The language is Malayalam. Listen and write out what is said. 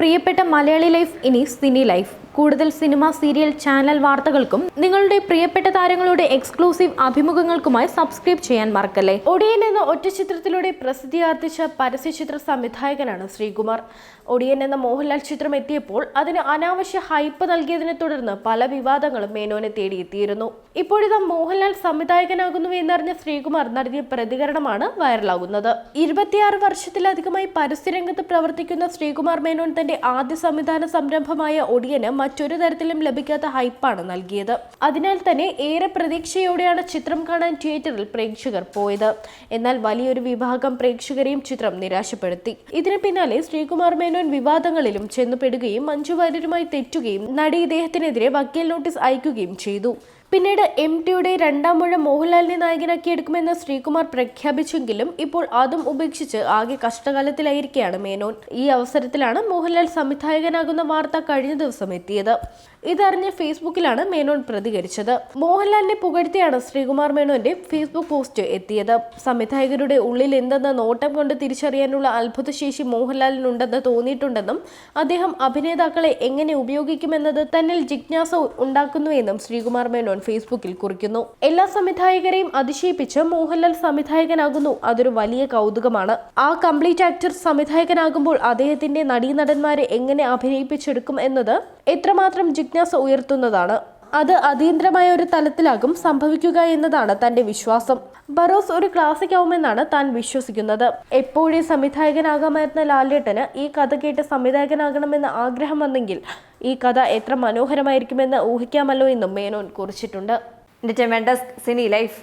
പ്രിയപ്പെട്ട മലയാളി ലൈഫ് ഇനി സിനി ലൈഫ്. കൂടുതൽ സിനിമ സീരിയൽ ചാനൽ വാർത്തകൾക്കും നിങ്ങളുടെ പ്രിയപ്പെട്ട താരങ്ങളുടെ എക്സ്ക്ലൂസീവ് അഭിമുഖങ്ങൾക്കുമായി സബ്സ്ക്രൈബ് ചെയ്യാൻ മറക്കല്ലേ? ഒടിയൻ എന്ന ഒറ്റ ചിത്രത്തിലൂടെ പ്രസിദ്ധി ആർജിച്ച പരസ്യചിത്ര സംവിധായകനാണ് ശ്രീകുമാർ. ഒടിയൻ എന്ന മോഹൻലാൽ ചിത്രം എത്തിയപ്പോൾ അതിന് അനാവശ്യ ഹൈപ്പ് നൽകിയതിനെ തുടർന്ന് പല വിവാദങ്ങളും മേനോനെ തേടിയെത്തിയിരുന്നു. ഇപ്പോഴിതാ മോഹൻലാൽ സംവിധായകനാകുന്നു എന്നറിഞ്ഞ ശ്രീകുമാർ നടത്തിയ പ്രതികരണമാണ് വൈറലാകുന്നത്. ഇരുപത്തിയാറ് വർഷത്തിലധികമായി പരസ്യരംഗത്ത് പ്രവർത്തിക്കുന്ന ശ്രീകുമാർ മേനോൻ തന്റെ ആദ്യ സംവിധാന സംരംഭമായ ഒടിയന് മറ്റൊരു തരത്തിലും ലഭിക്കാത്ത ഹൈപ്പാണ് നൽകിയത്. അതിനാൽ തന്നെ ഏറെ പ്രതീക്ഷയോടെയാണ് ചിത്രം കാണാൻ തിയേറ്ററിൽ പ്രേക്ഷകർ പോയത്. എന്നാൽ വലിയൊരു വിഭാഗം പ്രേക്ഷകരെയും ചിത്രം നിരാശപ്പെടുത്തി. ഇതിനു പിന്നാലെ ശ്രീകുമാർ മേനോൻ വിവാദങ്ങളിലും ചെന്നുപെടുകയും മഞ്ജു വാര്യരുമായി തെറ്റുകയും നടി ഇദ്ദേഹത്തിനെതിരെ വക്കീൽ നോട്ടീസ് അയക്കുകയും ചെയ്തു. പിന്നീട് എം ടിയുടെ രണ്ടാം മുഴം മോഹൻലാലിനെ നായകനാക്കി എടുക്കുമെന്ന് ശ്രീകുമാർ പ്രഖ്യാപിച്ചെങ്കിലും ഇപ്പോൾ അതും ഉപേക്ഷിച്ച് ആകെ കഷ്ടകാലത്തിലായിരിക്കെയാണ് മേനോൻ. ഈ അവസരത്തിലാണ് മോഹൻലാൽ സംവിധായകനാകുന്ന വാർത്ത കഴിഞ്ഞ ദിവസം എത്തിയത്. ഇതറിഞ്ഞ് ഫേസ്ബുക്കിലാണ് മേനോൻ പ്രതികരിച്ചത്. മോഹൻലാലിനെ പുകഴ്ത്തിയാണ് ശ്രീകുമാർ മേനോന്റെ ഫേസ്ബുക്ക് പോസ്റ്റ് എത്തിയത്. സംവിധായകരുടെ ഉള്ളിൽ എന്തെന്ന നോട്ടം കൊണ്ട് തിരിച്ചറിയാനുള്ള അത്ഭുതശേഷി മോഹൻലാലിനുണ്ടെന്ന് തോന്നിയിട്ടുണ്ടെന്നും അദ്ദേഹം അഭിനേതാക്കളെ എങ്ങനെ ഉപയോഗിക്കുമെന്നത് തന്നിൽ ജിജ്ഞാസ ഉണ്ടാക്കുന്നുവെന്നും ശ്രീകുമാർ മേനോൻ ഫേസ്ബുക്കിൽ കുറിക്കുന്നു. എല്ലാ സംവിധായകരെയും അതിശയിപ്പിച്ച് മോഹൻലാൽ സംവിധായകനാകുന്നു അതൊരു വലിയ കൗതുകമാണ്. ആ കംപ്ലീറ്റ് ആക്ടർ സംവിധായകനാകുമ്പോൾ അദ്ദേഹത്തിന്റെ നടീനടന്മാരെ എങ്ങനെ അഭിനയിപ്പിച്ചെടുക്കും എന്നത് എത്രമാത്രം ജിജ്ഞാസ ഉയർത്തുന്നതാണ്. അത് അതീന്ദ്രമായ ഒരു തലത്തിലാകും സംഭവിക്കുക എന്നതാണ് തന്റെ വിശ്വാസം. ബറോസ് ഒരു ക്ലാസിക് ആവുമെന്നാണ് താൻ വിശ്വസിക്കുന്നത്. എപ്പോഴേ സംവിധായകനാകാമായിരുന്ന ലാലേട്ടന് ഈ കഥ കേട്ട് സംവിധായകനാകണമെന്ന് ആഗ്രഹം വന്നെങ്കിൽ ഈ കഥ എത്ര മനോഹരമായിരിക്കുമെന്ന് ഊഹിക്കാമല്ലോ എന്നും മേനോൻ കുറിച്ചിട്ടുണ്ട്. സിനി ലൈഫ്